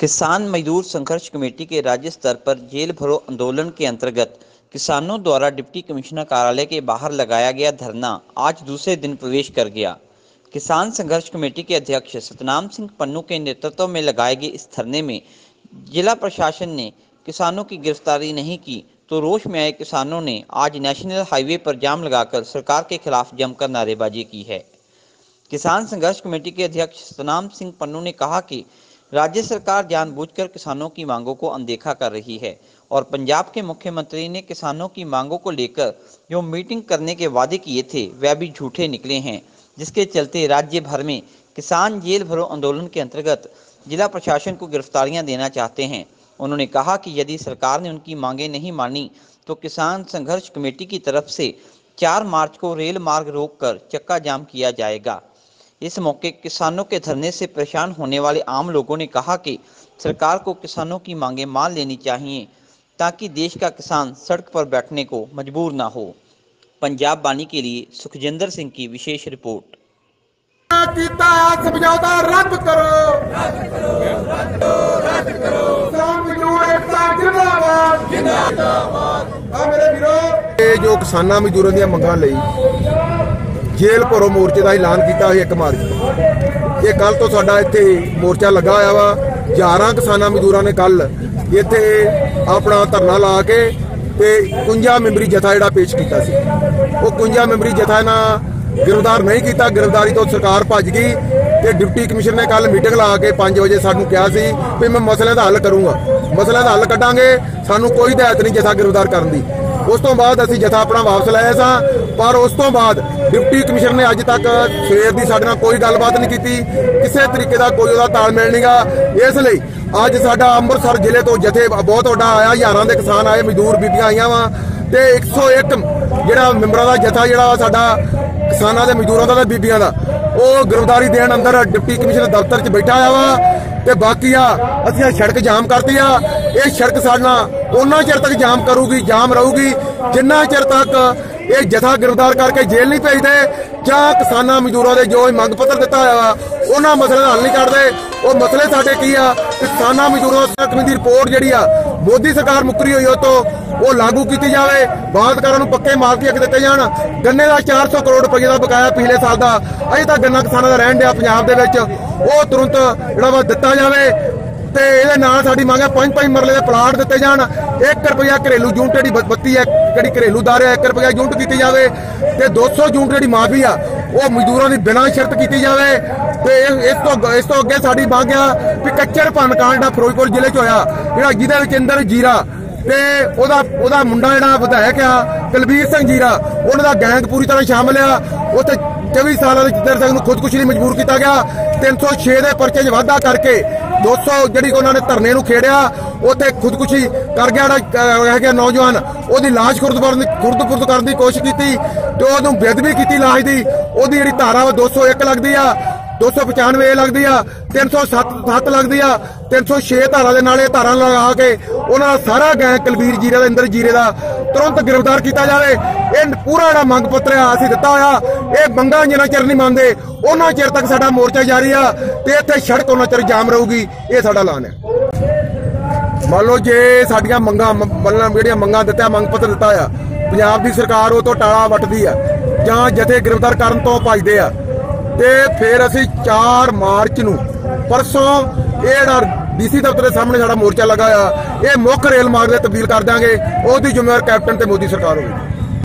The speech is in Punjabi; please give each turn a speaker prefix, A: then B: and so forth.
A: किसान मजदूर संघर्ष कमेटी के राज्य स्तर पर जेल भरो आंदोलन के अंतर्गत किसानों द्वारा डिप्टी कमिश्नर कार्यालय के बाहर लगाया गया धरना आज दूसरे दिन प्रवेश कर गया। किसान संघर्ष कमेटी के अध्यक्ष सतनाम सिंह पन्नू के नेतृत्व में लगाए गए इस धरने में जिला प्रशासन ने किसानों की गिरफ्तारी नहीं की तो रोष में आए किसानों ने आज नेशनल हाईवे पर जाम लगाकर सरकार के खिलाफ जमकर नारेबाजी की है। किसान संघर्ष कमेटी के अध्यक्ष सतनाम सिंह पन्नू ने कहा कि राज्य सरकार जानबूझकर किसानों की मांगों को अनदेखा कर रही है और पंजाब के मुख्यमंत्री ने किसानों की मांगों को लेकर जो मीटिंग करने के वादे किए थे, वह भी झूठे निकले हैं, जिसके चलते राज्य भर में किसान जेल भरो आंदोलन के अंतर्गत जिला प्रशासन को गिरफ्तारियाँ देना चाहते हैं। उन्होंने कहा कि यदि सरकार ने उनकी मांगे नहीं मानी तो किसान संघर्ष कमेटी की तरफ़ से चार मार्च को रेल मार्ग रोककर चक्का जाम किया जाएगा। इस मौके किसानों के धरने से परेशान होने वाले आम लोगों ने कहा कि सरकार को किसानों की मांगे मान लेनी चाहिए, ताकि देश का किसान सड़क पर बैठने को मजबूर ना हो। पंजाब वाणी के लिए सुखजिंदर सिंह की विशेष रिपोर्ट।
B: समझौता रद्द करो रद्द करो रद्द करो। ਆ ਮੇਰੇ ਵੀਰੋ। ਇਹ ਜੋ ਕਿਸਾਨਾਂ ਮਜ਼ਦੂਰਾਂ ਦੀਆਂ ਮੰਗਾਂ ਲਈ ਜੇਲ੍ਹ ਭਰੋ ਮੋਰਚੇ ਦਾ ਐਲਾਨ ਕੀਤਾ ਸੀ 1 ਮਾਰਚ ਇਹ ਕੱਲ ਤੋਂ ਸਾਡਾ ਇੱਥੇ ਮੋਰਚਾ ਲੱਗਾ ਹੋਇਆ ਵਾ। 11 ਕਿਸਾਨਾਂ ਮਜ਼ਦੂਰਾਂ ਨੇ ਕੱਲ ਇੱਥੇ ਆਪਣਾ ਧਰਨਾ ਲਾ ਕੇ ਤੇ 51 ਮੈਂਬਰੀ ਜਥਾ ਜਿਹੜਾ ਪੇਸ਼ ਕੀਤਾ ਸੀ। ਉਹ 51 ਮੈਂਬਰੀ ਜਥਾ ਨਾਲ ਗ੍ਰਿਫਤਾਰ ਨਹੀਂ ਕੀਤਾ। ਗ੍ਰਿਫਤਾਰੀ ਤੋਂ ਸਰਕਾਰ ਭੱਜ ਗਈ ਤੇ ਡਿਪਟੀ ਕਮਿਸ਼ਨਰ ਨੇ ਕੱਲ ਮੀਟਿੰਗ ਲਾ ਕੇ 5 ਵਜੇ ਸਾਨੂੰ ਕਿਹਾ ਸੀ ਵੀ ਮੈਂ ਮਸਲੇ ਦਾ ਹੱਲ ਕਰੂੰਗਾ। ਮਸਲੇ ਦਾ ਹੱਲ ਕੱਢਾਂਗੇ। ਸਾਨੂੰ ਕੋਈ ਹਦਾਇਤ ਨਹੀਂ ਜਥਾ ਗ੍ਰਿਫਤਾਰ ਕਰਨ ਦੀ। ਉਸ ਤੋਂ ਬਾਅਦ ਅਸੀਂ ਜਥਾ ਆਪਣਾ ਵਾਪਸ ਲਾਇਆ ਸਾਂ, ਪਰ ਉਸ ਤੋਂ ਬਾਅਦ ਡਿਪਟੀ ਕਮਿਸ਼ਨਰ ਨੇ ਅੱਜ ਤੱਕ ਸਵੇਰ ਦੀ ਸਾਡੇ ਨਾਲ ਕੋਈ ਗੱਲਬਾਤ ਨਹੀਂ ਕੀਤੀ, ਕਿਸੇ ਤਰੀਕੇ ਦਾ ਕੋਈ ਉਹਦਾ ਤਾਲਮੇਲ ਨਹੀਂਗਾ ਇਸ ਲਈ ਅੱਜ ਸਾਡਾ ਅੰਮ੍ਰਿਤਸਰ ਜ਼ਿਲ੍ਹੇ ਤੋਂ ਜਥੇ ਬਹੁਤ ਵੱਡਾ ਆਇਆ, ਹਜ਼ਾਰਾਂ ਦੇ ਕਿਸਾਨ ਆਏ, ਮਜ਼ਦੂਰ ਬੀਬੀਆਂ ਆਈਆਂ ਵਾ, ਤੇ 101 ਜਿਹੜਾ ਮੈਂਬਰਾਂ ਦਾ ਜਥਾ ਜਿਹੜਾ ਸਾਡਾ ਕਿਸਾਨਾਂ ਦੇ ਮਜ਼ਦੂਰਾਂ ਦਾ ਤੇ ਬੀਬੀਆਂ ਦਾ ਉਹ ਗ੍ਰਿਫਤਾਰੀ ਦੇਣ ਅੰਦਰ ਡਿਪਟੀ ਕਮਿਸ਼ਨਰ ਦਫ਼ਤਰ 'ਚ ਬੈਠਾ ਆ ਵਾ ਤੇ ਬਾਕੀ ਆ ਅਸੀਂ ਸੜਕ ਜਾਮ ਕਰਤੀ ਆ। ਇਹ ਸੜਕ ਸਾਡਾ ਉਹਨਾਂ ਚਿਰ ਤੱਕ ਜਾਮ ਕਰੂਗੀ, ਜਾਮ ਰਹੂਗੀ। ਜਿੰਨਾ ਚਿਰ ਤੱਕ ਇਹ ਜਥਾ ਗ੍ਰਿਫਤਾਰ ਕਰਕੇ ਜੇਲ੍ਹ ਨਹੀਂ ਭੇਜਦੇ ਜਾਂ ਕਿਸਾਨਾਂ ਮਜ਼ਦੂਰਾਂ ਦੇ ਜੋ ਮੰਗ ਪੱਤਰ ਦਿੱਤਾ ਹੋਇਆ ਵਾ, ਉਹਨਾਂ ਮਸਲੇ ਦਾ ਹੱਲ ਨਹੀਂ ਕੱਢਦੇ। ਉਹ ਮਸਲੇ ਸਾਡੇ ਕੀ ਆ? ਕਿਸਾਨਾਂ ਮਜ਼ਦੂਰਾਂ ਕਮੇਟੀ ਦੀ ਰਿਪੋਰਟ ਜਿਹੜੀ ਆ, ਮੋਦੀ ਸਰਕਾਰ ਮੁਕਰੀ ਹੋਈ ਉਹ ਤੋਂ ਉਹ ਲਾਗੂ ਕੀਤੀ ਜਾਵੇ। ਬਾਦਕਾਰਾਂ ਨੂੰ ਪੱਕੇ ਮਾਲਕੀ ਹੱਕ ਦਿੱਤੇ ਜਾਣ। ਗੰਨੇ ਦਾ 400 ਕਰੋੜ ਰੁਪਏ ਦਾ ਬਕਾਇਆ ਪਿਛਲੇ ਸਾਲ ਦਾ। ਅਜੇ ਤੱਕ ਗੰਨਾ ਕਿਸਾਨਾਂ ਦਾ ਰਹਿਣ ਡਿਆ ਪੰਜਾਬ ਦੇ ਵਿੱਚ। ਉਹ ਤੁਰੰਤ ਜਿਹੜਾ ਵਾ ਦਿੱਤਾ ਜਾਵੇ। ਤੇ ਇਹਦੇ ਨਾਲ ਸਾਡੀ ਮੰਗ ਹੈ ਪੰਜ ਪੰਜ ਮਰਲੇ ਦੇ ਪਲਾਟ ਦਿੱਤੇ ਜਾਣ। 1 ਰੁਪਿਆ ਘਰੇਲੂ ਯੂਨਿਟ ਜਿਹੜੀ ਬੱਤੀ ਹੈ, ਜਿਹੜੀ ਘਰੇਲੂ ਦਾਰ ਹੈ 1 ਰੁਪਿਆ ਯੂਨਿਟ ਕੀਤੀ ਜਾਵੇ। ਤੇ 200 ਯੂਨਿਟ ਜਿਹੜੀ ਮਾਫੀ ਆ, ਉਹ ਮਜ਼ਦੂਰਾਂ ਦੀ ਬਿਨਾਂ ਸ਼ਰਤ ਕੀਤੀ ਜਾਵੇ। ਤੇ ਇਸ ਤੋਂ ਇਸ ਤੋਂ ਅੱਗੇ ਸਾਡੀ ਮੰਗ ਆ ਵੀ ਕੱਚਰ ਭੰਨ ਕਾਂਡ ਦਾ ਫਿਰੋਜ਼ਪੁਰ ਜ਼ਿਲ੍ਹੇ 'ਚ ਹੋਇਆ, ਜਿਹੜਾ ਜਿਹਦੇ ਵਿੱਚ ਇੰਦਰ ਜੀਰਾ ਤੇ ਉਹਦਾ ਉਹਦਾ ਮੁੰਡਾ ਜਿਹੜਾ ਵਿਧਾਇਕ ਆ, ਕੁਲਬੀਰ ਸਿੰਘ ਜੀਰਾ, ਉਹਨਾਂ ਦਾ ਗੈਂਗ ਪੂਰੀ ਤਰ੍ਹਾਂ ਸ਼ਾਮਲ ਆ। ਉੱਥੇ 24 ਸਾਲਾਂ ਦੇ ਜਿੱਦਰ ਸਿੰਘ ਨੂੰ ਖੁਦਕੁਸ਼ੀ ਲਈ ਮਜਬੂਰ ਕੀਤਾ ਗਿਆ। 306 ਦੇ ਪਰਚੇ 'ਚ ਵਾਧਾ ਕਰਕੇ 200 ਜਿਹੜੀ ਉਹਨਾਂ ਨੇ ਧਰਨੇ ਨੂੰ ਖੇੜਿਆ, ਉੱਥੇ ਖੁਦਕੁਸ਼ੀ ਕਰ ਗਿਆ ਜਿਹੜਾ ਹੈਗਾ ਨੌਜਵਾਨ। ਉਹਦੀ ਲਾਸ਼ ਖੁਰਦਪੁਰ ਖੁਰਦਪੁਰਦ ਕਰਨ ਦੀ ਕੋਸ਼ਿਸ਼ ਕੀਤੀ ਤੇ ਉਹਨੂੰ ਬੇਦਬੀ ਕੀਤੀ ਲਾਸ਼ ਦੀ। ਉਹਦੀ ਜਿਹੜੀ ਧਾਰਾ ਵਾ 201 ਲੱਗਦੀ ਆ। 295 ਇਹ ਲੱਗਦੀ ਆ 307 7 ਲੱਗਦੀ ਆ 306 ਧਾਰਾ ਦੇ ਨਾਲ ਇਹ ਧਾਰਾ ਲਗਾ ਕੇ ਉਹਨਾਂ ਦਾ ਸਾਰਾ ਗੈਂਗ ਕੁਲਬੀਰ ਜੀਰੇ ਦਾ ਇੰਦਰ ਜੀਰੇ ਦਾ ਤੁਰੰਤ ਗ੍ਰਿਫਤਾਰ ਕੀਤਾ ਜਾਵੇ। ਇਹ ਪੂਰਾ ਜਿਹੜਾ ਮੰਗ ਪੱਤਰ ਆ, ਅਸੀਂ ਦਿੱਤਾ ਹੋਇਆ। ਇਹ ਮੰਗਾਂ ਜਿੰਨਾ ਚਿਰ ਨਹੀਂ ਮੰਨਦੇ, ਉਹਨਾਂ ਚਿਰ ਤੱਕ ਸਾਡਾ ਮੋਰਚਾ ਜਾਰੀ ਆ ਤੇ ਇੱਥੇ ਸੜਕ ਉਹਨਾਂ ਚਿਰ ਜਾਮ ਰਹੂਗੀ, ਇਹ ਸਾਡਾ ਐਲਾਨ ਹੈ। ਮੰਨ ਲਓ ਜੇ ਸਾਡੀਆਂ ਮੰਗਾਂ ਮਤਲਬ ਜਿਹੜੀਆਂ ਮੰਗਾਂ ਦਿੱਤਾ ਮੰਗ ਪੱਤਰ ਦਿੱਤਾ ਆ ਪੰਜਾਬ ਦੀ ਸਰਕਾਰ ਉਹ ਤੋਂ ਟਾਲਾ ਵੱਟਦੀ ਆ ਜਾਂ ਜਥੇ ਗ੍ਰਿਫਤਾਰ ਕਰਨ ਤੋਂ ਭੱਜਦੇ ਆ। ਤੇ ਫਿਰ ਅਸੀਂ 4 ਮਾਰਚ ਨੂੰ ਪਰਸੋਂ ਇਹ ਜਿਹੜਾ ਡੀਸੀ ਦਫ਼ਤਰ ਦੇ ਸਾਹਮਣੇ ਸਾਡਾ ਮੋਰਚਾ ਲੱਗਾ ਆ ਇਹ ਮੁੱਖ ਰੇਲ ਮਾਰਗ 'ਤੇ ਤਬਦੀਲ ਕਰ ਦਾਂਗੇ ਉਹਦੀ ਜ਼ਿੰਮੇਵਾਰ ਕੈਪਟਨ ਤੇ ਮੋਦੀ ਸਰਕਾਰ ਹੋਵੇਗੀ।